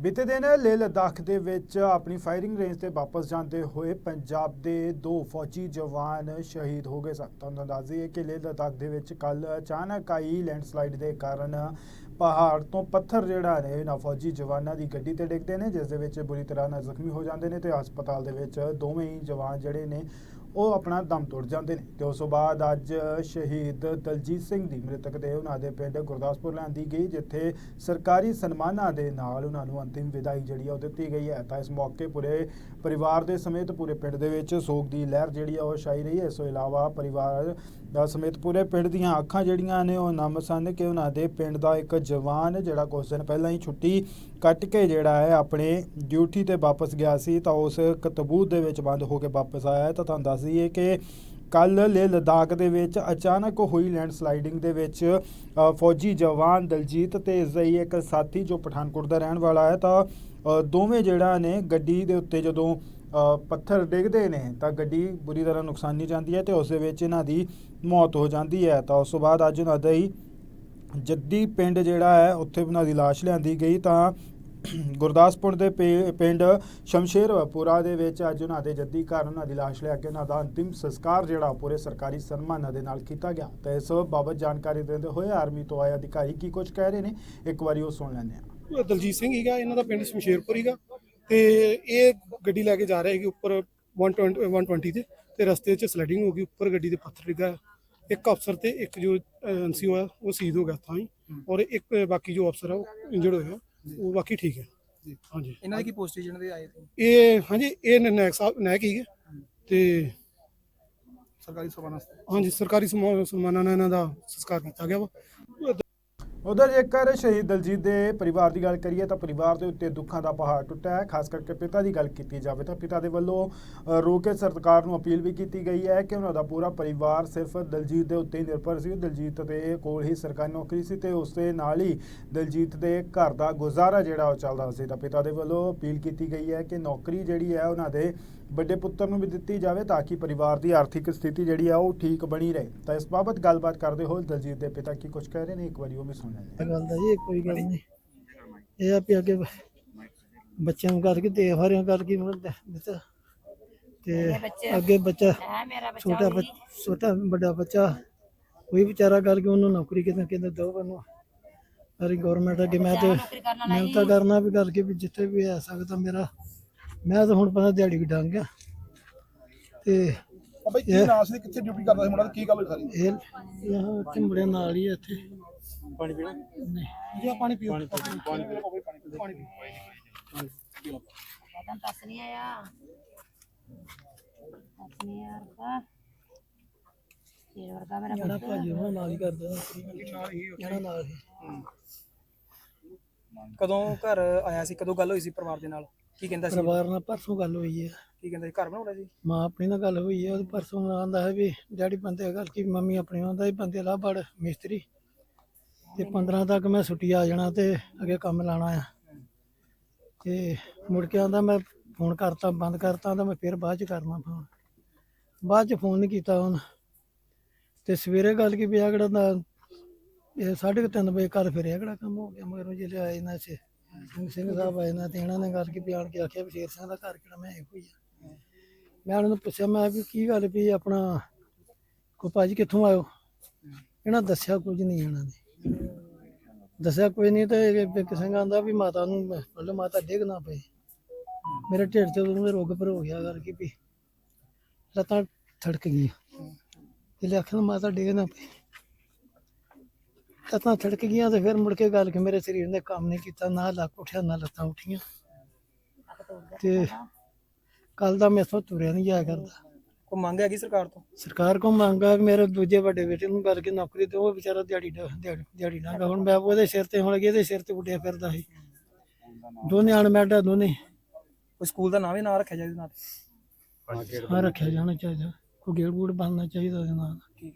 ਬੀਤੇ ਦਿਨ ਲੇਹ ਲਦਾਖ ਦੇ ਵਿੱਚ ਆਪਣੀ ਫਾਇਰਿੰਗ ਰੇਂਜ ਤੇ ਵਾਪਸ ਜਾਂਦੇ ਹੋਏ ਪੰਜਾਬ ਦੇ ਦੋ ਫੌਜੀ ਜਵਾਨ ਸ਼ਹੀਦ ਹੋ ਗਏ ਸਨ। ਤੁਹਾਨੂੰ ਅੰਦਾਜ਼ੇ ਹੈ ਕਿ ਲੇਹ ਲਦਾਖ ਦੇ ਵਿੱਚ ਕੱਲ ਅਚਾਨਕ ਆਈ ਲੈਂਡਸਲਾਈਡ ਦੇ ਕਾਰਨ ਪਹਾੜ ਤੋਂ ਪੱਥਰ ਜਿਹੜਾ ਨੇ ਇਹਨਾਂ ਫੌਜੀ ਜਵਾਨਾਂ ਦੀ ਗੱਡੀ ਤੇ ਡਿੱਗਦੇ ਨੇ, ਜਿਸ ਦੇ ਵਿੱਚ ਬੁਰੀ ਤਰ੍ਹਾਂ ਨਾਲ ਜ਼ਖਮੀ ਹੋ ਜਾਂਦੇ ਨੇ ਤੇ ਹਸਪਤਾਲ ਦੇ ਵਿੱਚ ਦੋਵੇਂ ਹੀ ਜਵਾਨ ਜਿਹੜੇ ਨੇ ਉਹ ਆਪਣਾ ਦਮ ਤੋੜ ਜਾਂਦੇ ਨੇ। ਤੇ ਉਸ ਤੋਂ ਬਾਅਦ ਅੱਜ ਸ਼ਹੀਦ ਦਲਜੀਤ ਸਿੰਘ ਦੀ ਮ੍ਰਿਤਕ ਦੇ ਉਹਨਾਂ ਦੇ ਪਿੰਡ ਗੁਰਦਾਸਪੁਰ ਲਿਆਂਦੀ ਗਈ, ਜਿੱਥੇ ਸਰਕਾਰੀ ਸਨਮਾਨਾਂ ਦੇ ਨਾਲ ਉਹਨਾਂ ਨੂੰ ਅੰਤਿਮ ਵਿਦਾਈ ਜਿਹੜੀ ਆ ਉਹ ਦਿੱਤੀ ਗਈ ਹੈ। ਤਾਂ ਇਸ ਮੌਕੇ ਪੂਰੇ ਪਰਿਵਾਰ ਦੇ ਸਮੇਤ ਪੂਰੇ ਪਿੰਡ ਦੇ ਵਿੱਚ ਸੋਗ ਦੀ ਲਹਿਰ ਜਿਹੜੀ ਆ ਉਹ ਛਾਈ ਰਹੀ ਹੈ। ਇਸ ਤੋਂ ਇਲਾਵਾ ਪਰਿਵਾਰ ਦਾ ਸਮੇਤ ਪੂਰੇ ਪਿੰਡ ਦੀਆਂ ਅੱਖਾਂ ਜਿਹੜੀਆਂ ਨੇ ਉਹ ਨਮ ਸਨ ਕਿ ਉਹਨਾਂ ਦੇ ਪਿੰਡ ਦਾ ਇੱਕ ਜਵਾਨ ਜਿਹੜਾ ਕੁਝ ਦਿਨ ਪਹਿਲਾਂ ਹੀ ਛੁੱਟੀ ਕੱਟ ਕੇ ਜਿਹੜਾ ਹੈ ਆਪਣੇ ਡਿਊਟੀ ਤੇ ਵਾਪਸ ਗਿਆ ਸੀ, ਤਾਂ ਉਸ ਕਤਬੂਤ ਦੇ ਵਿੱਚ ਬੰਦ ਹੋ ਕੇ ਵਾਪਸ ਆਇਆ ਤਾਂ ਤੁਹਾਨੂੰ ਦੱਸ ਦਈਏ ਕਿ ਕੱਲ ਲੇਹ ਲਦਾਖ ਦੇ ਵਿੱਚ ਅਚਾਨਕ ਹੋਈ ਲੈਂਡ ਸਲਾਈਡਿੰਗ ਦੇ ਵਿੱਚ ਫੌਜੀ ਜਵਾਨ ਦਲਜੀਤ ਤੇ ਇਸ ਦਾ ਹੀ ਇੱਕ ਸਾਥੀ ਜੋ ਪਠਾਨਕੋਟ ਦਾ ਰਹਿਣ ਵਾਲਾ ਹੈ, ਤਾਂ ਦੋਵੇਂ ਜਿਹੜਾ ਨੇ ਗੱਡੀ ਦੇ ਉੱਤੇ ਜਦੋਂ ਪੱਥਰ ਡਿੱਗਦੇ ਨੇ, ਤਾਂ ਗੱਡੀ ਬੁਰੀ ਤਰ੍ਹਾਂ ਨੁਕਸਾਨੀ ਜਾਂਦੀ ਹੈ ਤੇ ਉਸ ਦੇ ਵਿੱਚ ਇਹਨਾਂ ਦੀ ਮੌਤ ਹੋ ਜਾਂਦੀ ਹੈ। ਤਾਂ ਉਸ ਤੋਂ ਬਾਅਦ ਅੱਜ ਉਹਨਾਂ ਦਾ ਹੀ ਜੱਦੀ ਪਿੰਡ ਜਿਹੜਾ ਹੈ, ਉੱਥੇ ਉਹਨਾਂ ਦੀ ਲਾਸ਼ ਲਿਆਂਦੀ ਗਈ, ਤਾਂ ਗੁਰਦਾਸਪੁਰ ਦੇ ਪਿੰਡ ਸ਼ਮਸ਼ੇਰਪੁਰਾ ਦੇ ਵਿੱਚ ਅੱਜ ਉਹਨਾਂ ਦੇ ਜੱਦੀ ਘਰ ਉਹਨਾਂ ਦੀ ਲਾਸ਼ ਲਿਆ ਕੇ ਉਹਨਾਂ ਦਾ ਅੰਤਿਮ ਸੰਸਕਾਰ ਜਿਹੜਾ ਪੂਰੇ ਸਰਕਾਰੀ ਸਨਮਾਨਾਂ ਦੇ ਨਾਲ ਕੀਤਾ ਗਿਆ। ਤਾਂ ਇਸ ਬਾਬਤ ਜਾਣਕਾਰੀ ਦਿੰਦੇ ਹੋਏ ਆਰਮੀ ਤੋਂ ਆਏ ਅਧਿਕਾਰੀ ਕੀ ਕੁਝ ਕਹਿ ਰਹੇ ਨੇ ਇੱਕ ਵਾਰੀ ਉਹ ਸੁਣ ਲੈਂਦੇ ਇਹ ਦਲਜੀਤ ਸਿੰਘ ਹੀਗਾ ਇਹਨਾਂ ਦਾ ਪਿੰਡ ਸ਼ਮਸ਼ੇਰਪੁਰ ਹੀਗਾ ਤੇ ਇਹ ਗੱਡੀ ਲੈ ਕੇ ਜਾ ਰਿਹਾ ਹੈਗੀ ਉੱਪਰ 120 120 ਤੇ ਤੇ ਰਸਤੇ 'ਚ ਸਲਾਈਡਿੰਗ ਹੋ ਗਈ ਉੱਪਰ ਗੱਡੀ ਦੇ ਪੱਥਰ ਡਿੱਗਾ ਇੱਕ ਅਫਸਰ ਤੇ ਇੱਕ ਜੋ ਐਨਸੀ ਹੋਇਆ ਉਹ ਸ਼ਹੀਦ ਹੋ ਗਿਆ ਤਾਂ ਹੀ। ਔਰ ਇੱਕ ਬਾਕੀ ਜੋ ਅਫਸਰ ਆ ਉਹ ਇੰਜਰਡ ਹੋਇਆ ਉਹ ਬਾਕੀ ਠੀਕ ਹੈ। ਹਾਂਜੀ। ਇਹਨਾਂ ਦੀ ਕੀ ਪੋਸਟ ਜਿਹਨਾਂ ਦੇ ਆਏ ਸੀ? ਇਹ ਹਾਂਜੀ ਇਹ ਨੈਕ ਸਾਹਿਬ ਨੈਕ ਹੀ ਹੈ। ਤੇ ਸਰਕਾਰੀ ਸਭਾ ਹਾਂਜੀ ਸਰਕਾਰੀ ਸਨਮਾਨਾਂ ਨਾਲ ਇਹਨਾਂ ਦਾ ਸੰਸਕਾਰ ਕੀਤਾ ਗਿਆ ਵਾ। ਉਧਰ ਜੇਕਰ ਸ਼ਹੀਦ ਦਲਜੀਤ ਦੇ ਪਰਿਵਾਰ ਦੀ ਗੱਲ ਕਰੀਏ ਤਾਂ ਪਰਿਵਾਰ ਦੇ ਉੱਤੇ ਦੁੱਖਾਂ ਦਾ ਪਹਾੜ ਟੁੱਟਿਆ ਹੈ। ਖਾਸ ਕਰਕੇ ਪਿਤਾ ਦੀ ਗੱਲ ਕੀਤੀ ਜਾਵੇ ਤਾਂ ਪਿਤਾ ਦੇ ਵੱਲੋਂ ਰੋ ਕੇ ਸਰਕਾਰ ਨੂੰ ਅਪੀਲ ਵੀ ਕੀਤੀ ਗਈ ਹੈ ਕਿ ਉਹਨਾਂ ਦਾ ਪੂਰਾ ਪਰਿਵਾਰ ਸਿਰਫ ਦਲਜੀਤ ਦੇ ਉੱਤੇ ਹੀ ਨਿਰਭਰ ਸੀ। ਦਲਜੀਤ ਦੇ ਕੋਲ ਹੀ ਸਰਕਾਰੀ ਨੌਕਰੀ ਸੀ ਤੇ ਉਸ ਦੇ ਨਾਲ ਹੀ ਦਲਜੀਤ ਦੇ ਘਰ ਦਾ ਗੁਜ਼ਾਰਾ ਜਿਹੜਾ ਉਹ ਚੱਲਦਾ ਸੀ। ਤਾਂ ਪਿਤਾ ਦੇ ਵੱਲੋਂ ਅਪੀਲ ਕੀਤੀ ਗਈ ਹੈ ਕਿ ਨੌਕਰੀ ਜਿਹੜੀ ਹੈ ਉਹਨਾਂ ਦੇ ਵੱਡੇ ਪੁੱਤਰ ਨੂੰ ਵੀ ਦਿੱਤੀ ਜਾਵੇ ਤਾਂ ਕਿ ਪਰਿਵਾਰ ਦੀ ਆਰਥਿਕ ਸਥਿਤੀ ਜਿਹੜੀ ਆ ਉਹ ਠੀਕ ਬਣੀ ਰਹੇ। ਤਾਂ ਇਸ ਬਾਬਤ ਗੱਲਬਾਤ ਕਰਦੇ ਹੋਏ ਦਲਜੀਤ ਦੇ ਪਿਤਾ ਕੀ ਕੁਝ ਕਹਿ ਰਹੇ ਨੇ, ਇੱਕ ਵਾਰੀ ਉਹ ਵੀ ਸੁਣ ਇਹ ਗੱਲ ਦਾ ਜੀ ਕੋਈ ਗੱਲ ਨਹੀਂ। ਇਹ ਆ ਵੀ ਅੱਗੇ ਬੱਚਿਆਂ ਨੂੰ ਕਰਕੇ ਤੇ ਹਰਿਆਂ ਕਰਕੇ ਦੇ- ਦਿੱਤਾ। ਤੇ ਅੱਗੇ ਬੱਚਾ ਹੈ ਮੇਰਾ ਬੱਚਾ ਛੋਟਾ ਛੋਟਾ ਵੱਡਾ ਬੱਚਾ ਕੋਈ ਵਿਚਾਰਾ ਕਰਕੇ ਉਹਨੂੰ ਨੌਕਰੀ ਕਿਤੇ ਕਿਤੇ ਦੋ ਬਨੋ ਅਰੇ ਗਵਰਨਮੈਂਟ ਅੱਗੇ ਮੈਂ ਤੇ ਮੈਂ ਤਾਂ ਕਰਨਾ ਵੀ ਕਰਕੇ ਵੀ ਜਿੱਥੇ ਵੀ ਆ ਸਕਦਾ ਮੇਰਾ। ਮੈਂ ਤਾਂ ਹੁਣ ਪਤਾ ਦਿਹਾੜੀ ਵੀ ਡੰਗ ਗਿਆ ਤੇ ਬਈ ਕੀ ਨਾਮ ਸੀ? ਕਿੱਥੇ ਡਿਊਟੀ ਕਰਦਾ ਸੀ ਮੁੰਡਾ? ਤੇ ਕੀ ਗੱਲ ਹੋਈ ਸਾਰੀ? ਇਹ ਇਹ ਇੱਥੇ ਮੁੰਡੇ ਨਾਲ ਹੀ ਆ ਇੱਥੇ। ਪਾਣੀ ਪੀਣਾ? ਨਹੀਂ। ਜੀ ਪਾਣੀ ਪੀਓ। ਪਾਣੀ ਪਾਣੀ ਪੀਓ। ਪਾਣੀ ਪੀਓ। ਮੈਂ ਦੱਸ ਨਹੀਂ ਆਇਆ। ਦੱਸ ਨਹੀਂ ਆਇਆ ਰੁਕਾ ਇਹ ਵਰਗਾ ਮੇਰਾ ਜਿਹੜਾ ਭਾਜੀ ਉਹਨਾਂ ਨਾਲ ਹੀ ਕਰਦਾ। ਨੌਕਰੀ ਜਿਹੜਾ ਨਾਲ ਹੀ। ਕਦੋਂ ਘਰ ਆਇਆ ਸੀ? ਕਦੋਂ ਗੱਲ ਹੋਈ ਸੀ ਪਰਿਵਾਰ ਦੇ ਨਾਲ? ਕੀ ਕਹਿੰਦਾ ਸੀ? ਪਰਿਵਾਰ ਨਾਲ ਪਰਸੋਂ ਗੱਲ ਹੋਈ ਹੈ। ਕੀ ਕਹਿੰਦਾ ਸੀ? ਘਰ ਬਣਾਉਣਾ ਸੀ? ਮਾਂ ਆਪਣੀ ਨਾਲ ਗੱਲ ਹੋਈ ਹੈ। ਉਹਦੇ ਪਰਸੋਂ ਆਂਦਾ ਹੈ ਵੀ ਡੈਡੀ ਬੰਦੇ ਗੱਲ ਕੀ? ਮੰਮੀ ਆਪਣੀ ਆਂਦਾ ਵੀ ਬੰਦੇ ਲਾ ਬੜ ਮਿਸਤਰੀ। ਤੇ 15 ਤੱਕ ਮੈਂ ਛੁੱਟੀ ਆ ਜਾਣਾ ਤੇ ਅੱਗੇ ਕੰਮ ਲਾਣਾ ਆ। ਤੇ ਮੁੜ ਕੇ ਆਂਦਾ ਮੈਂ ਫੋਨ ਕਰਤਾ, ਬੰਦ ਕਰਤਾ, ਤਾਂ ਮੈਂ ਫਿਰ ਬਾਅਦ ਚ ਕਰਨਾ ਫੋਨ। ਬਾਅਦ ਚ ਫੋਨ ਨਹੀਂ ਕੀਤਾ ਹੁਣ ਤੇ ਸਵੇਰੇ ਗੱਲ ਕੀ ਪਿਆ ਕਿਹੜਾ ਦਾ ਇਹ ਸਾਢੇ ਕੁ ਤਿੰਨ ਵਜੇ ਘਰ ਫਿਰਿਆ ਕਿਹੜਾ ਕੰਮ ਹੋ ਗਿਆ, ਮਗਰੋਂ ਜਿਹੜੇ ਆਏ ਨਾ ਚ ਸਿੰਘ ਸਿੰਘ ਸਾਹਿਬ ਆਏ ਨਾ ਤੇ ਇਹਨਾਂ ਨੇ ਗੱਲ ਕੀ ਬਿਆਨ ਕੇ ਆਖਿਆ ਵੀ ਸ਼ੇਰ ਸਿੰਘ ਦਾ ਘਰ ਕਿਹੜਾ, ਮੈਂ ਇਹੋ ਹੀ ਆ। ਮੈਂ ਉਹਨਾਂ ਨੂੰ ਪੁੱਛਿਆ, ਮੈਂ ਵੀ ਕੀ ਗੱਲ ਵੀ ਆਪਣਾ ਕੋ ਭਾਜੀ ਕਿੱਥੋਂ ਆਇਓ? ਇਹਨਾਂ ਦੱਸਿਆ ਕੁਝ ਨਹੀਂ ਇਹਨਾਂ ਨੇ। ਦੱਸਿਆ ਕੋਈ ਨਹੀਂ ਤੇ ਕਿਸੇ ਕਹਿੰਦਾ ਵੀ ਮਾਤਾ ਨੂੰ ਮਤਲਬ ਮਾਤਾ ਡਿੱਗ ਨਾ ਪਈ ਮੇਰੇ ਢਿੱਡ ਤੇ ਉਹਨੂੰ ਰੋਗ ਪਰ ਹੋ ਗਿਆ ਕਰਕੇ ਵੀ ਲੱਤਾਂ ਥੜਕ ਗਈਆਂ। ਤੇ ਲੱਖਾਂ ਮਾਤਾ ਡਿੱਗ ਨਾ ਪਈ ਲੱਤਾਂ ਥੜਕ ਗਈਆਂ ਤੇ ਫਿਰ ਮੁੜ ਕੇ ਗੱਲ ਕਿ ਮੇਰੇ ਸਰੀਰ ਨੇ ਕੰਮ ਨਹੀਂ ਕੀਤਾ ਨਾ ਲੱਕ ਉੱਠਿਆ ਨਾ ਲੱਤਾਂ ਉੱਠੀਆਂ। ਤੇ ਕੱਲ ਦਾ ਮੈਥੋਂ ਤੁਰਿਆ ਨਹੀਂ ਜਾਇਆ ਕਰਦਾ। ਕੋਈ ਮੰਗ ਹੈਗੀ ਸਰਕਾਰ ਤੋਂ? ਸਰਕਾਰ ਕੋ ਮੰਗਾ ਵੀ ਮੇਰੇ ਦੂਜੇ ਵੱਡੇ ਬੇਟੇ ਨੂੰ ਕਰਕੇ ਨੌਕਰੀ ਤੇ ਉਹ ਵਿਚਾਰਾ ਦਿਹਾੜੀ ਡਾ- ਦਿਹਾੜੀ ਦਿਹਾੜੀ ਨਾ ਹੁਣ ਮੈਂ ਉਹਦੇ ਸਿਰ ਤੇ ਹੁਣ ਇਹਦੇ ਸਿਰ ਤੇ ਉੱਡਿਆ ਫਿਰਦਾ ਸੀ। ਦੋਨੇ ਅਣਮੈਡਾ ਦੋਨੇ। ਕੋਈ ਸਕੂਲ ਦਾ ਨਾਮ ਹੀ ਨਾ ਰੱਖਿਆ ਨਾਲ? ਹਾਂ ਰੱਖਿਆ ਜਾਣਾ ਚਾਹੀਦਾ। ਕੋਈ ਗੇੜ ਗੂੜ ਬਣਨਾ ਚਾਹੀਦਾ ਉਹਦੇ ਨਾਲ।